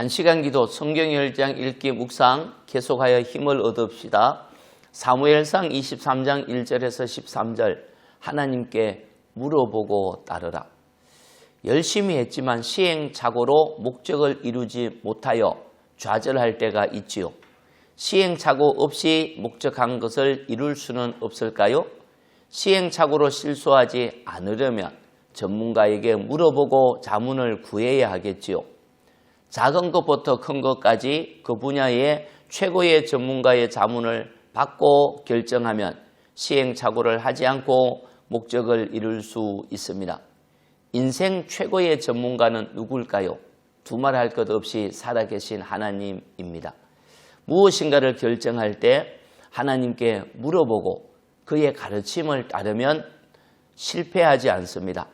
한 시간 기도 성경 열장 읽기 묵상 계속하여 힘을 얻읍시다. 사무엘상 23장 1절에서 13절 하나님께 물어보고 따르라. 열심히 했지만 시행착오로 목적을 이루지 못하여 좌절할 때가 있지요. 시행착오 없이 목적한 것을 이룰 수는 없을까요? 시행착오로 실수하지 않으려면 전문가에게 물어보고 자문을 구해야 하겠지요. 작은 것부터 큰 것까지 그 분야의 최고의 전문가의 자문을 받고 결정하면 시행착오를 하지 않고 목적을 이룰 수 있습니다. 인생 최고의 전문가는 누굴까요? 두말할 것 없이 살아계신 하나님입니다. 무엇인가를 결정할 때 하나님께 물어보고 그의 가르침을 따르면 실패하지 않습니다.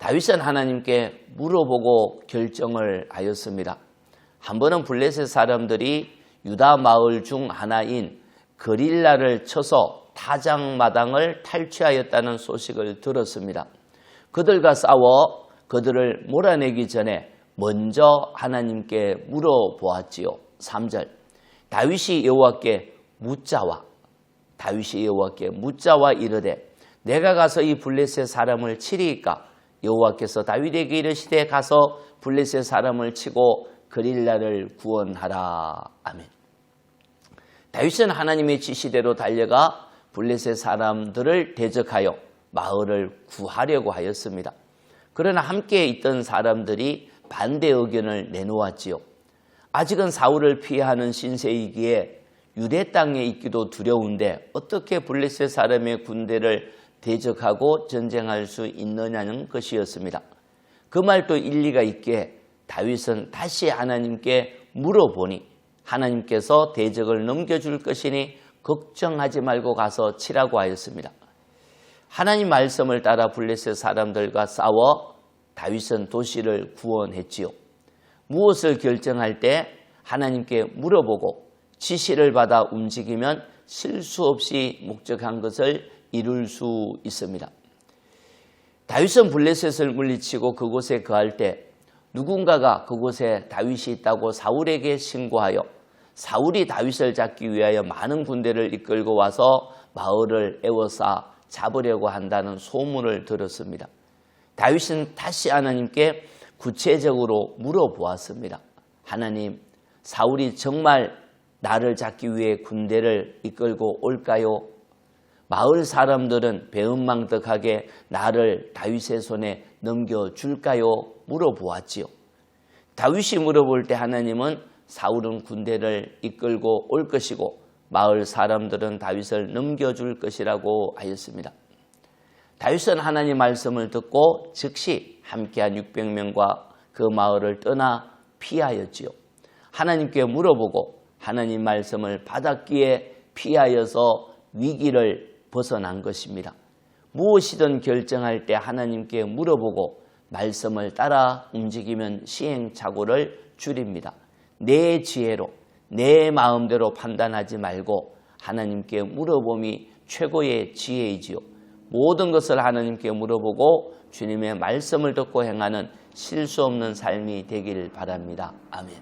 다윗은 하나님께 물어보고 결정을 하였습니다. 한 번은 블레셋 사람들이 유다 마을 중 하나인 거릴라를 쳐서 타장 마당을 탈취하였다는 소식을 들었습니다. 그들과 싸워 그들을 몰아내기 전에 먼저 하나님께 물어보았지요. 3절 다윗이 여호와께 묻자와 다윗이 여호와께 묻자와 이르되 내가 가서 이 블레셋 사람을 치리이까 여호와께서 다윗에게 이르시되 가서 블레셋 사람을 치고 그릴라를 구원하라. 아멘. 다윗은 하나님의 지시대로 달려가 블레셋 사람들을 대적하여 마을을 구하려고 하였습니다. 그러나 함께 있던 사람들이 반대 의견을 내놓았지요. 아직은 사울을 피하는 신세이기에 유대 땅에 있기도 두려운데 어떻게 블레셋 사람의 군대를 대적하고 전쟁할 수 있느냐는 것이었습니다. 그 말도 일리가 있게 다윗은 다시 하나님께 물어보니 하나님께서 대적을 넘겨줄 것이니 걱정하지 말고 가서 치라고 하였습니다. 하나님 말씀을 따라 블레셋 사람들과 싸워 다윗은 도시를 구원했지요. 무엇을 결정할 때 하나님께 물어보고 지시를 받아 움직이면 실수 없이 목적한 것을 이룰 수 있습니다. 다윗은 블레셋을 물리치고 그곳에 거할 때 누군가가 그곳에 다윗이 있다고 사울에게 신고하여 사울이 다윗을 잡기 위하여 많은 군대를 이끌고 와서 마을을 에워싸 잡으려고 한다는 소문을 들었습니다. 다윗은 다시 하나님께 구체적으로 물어보았습니다. 하나님, 사울이 정말 나를 잡기 위해 군대를 이끌고 올까요? 마을 사람들은 배은망덕하게 나를 다윗의 손에 넘겨줄까요? 물어보았지요. 다윗이 물어볼 때 하나님은 사울은 군대를 이끌고 올 것이고 마을 사람들은 다윗을 넘겨줄 것이라고 하였습니다. 다윗은 하나님 말씀을 듣고 즉시 함께한 600명과 그 마을을 떠나 피하였지요. 하나님께 물어보고 하나님 말씀을 받았기에 피하여서 위기를 벗어난 것입니다. 무엇이든 결정할 때 하나님께 물어보고 말씀을 따라 움직이면 시행착오를 줄입니다. 내 지혜로 내 마음대로 판단하지 말고 하나님께 물어봄이 최고의 지혜이지요. 모든 것을 하나님께 물어보고 주님의 말씀을 듣고 행하는 실수 없는 삶이 되길 바랍니다. 아멘.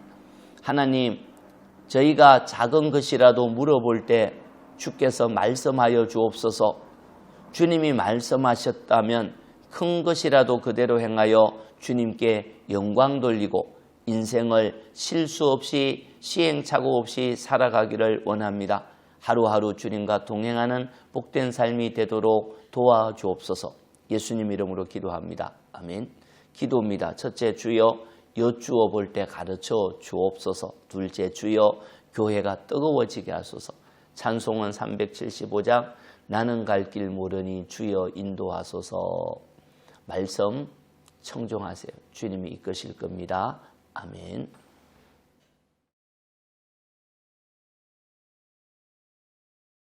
하나님, 저희가 작은 것이라도 물어볼 때 주께서 말씀하여 주옵소서 주님이 말씀하셨다면 큰 것이라도 그대로 행하여 주님께 영광 돌리고 인생을 실수 없이 시행착오 없이 살아가기를 원합니다. 하루하루 주님과 동행하는 복된 삶이 되도록 도와주옵소서. 예수님 이름으로 기도합니다. 아멘. 기도입니다. 첫째 주여 여쭈어 볼 때 가르쳐 주옵소서. 둘째 주여 교회가 뜨거워지게 하소서. 찬송은 375장 나는 갈 길 모르니 주여 인도하소서. 말씀 청종하세요. 주님이 이끄실 겁니다. 아멘.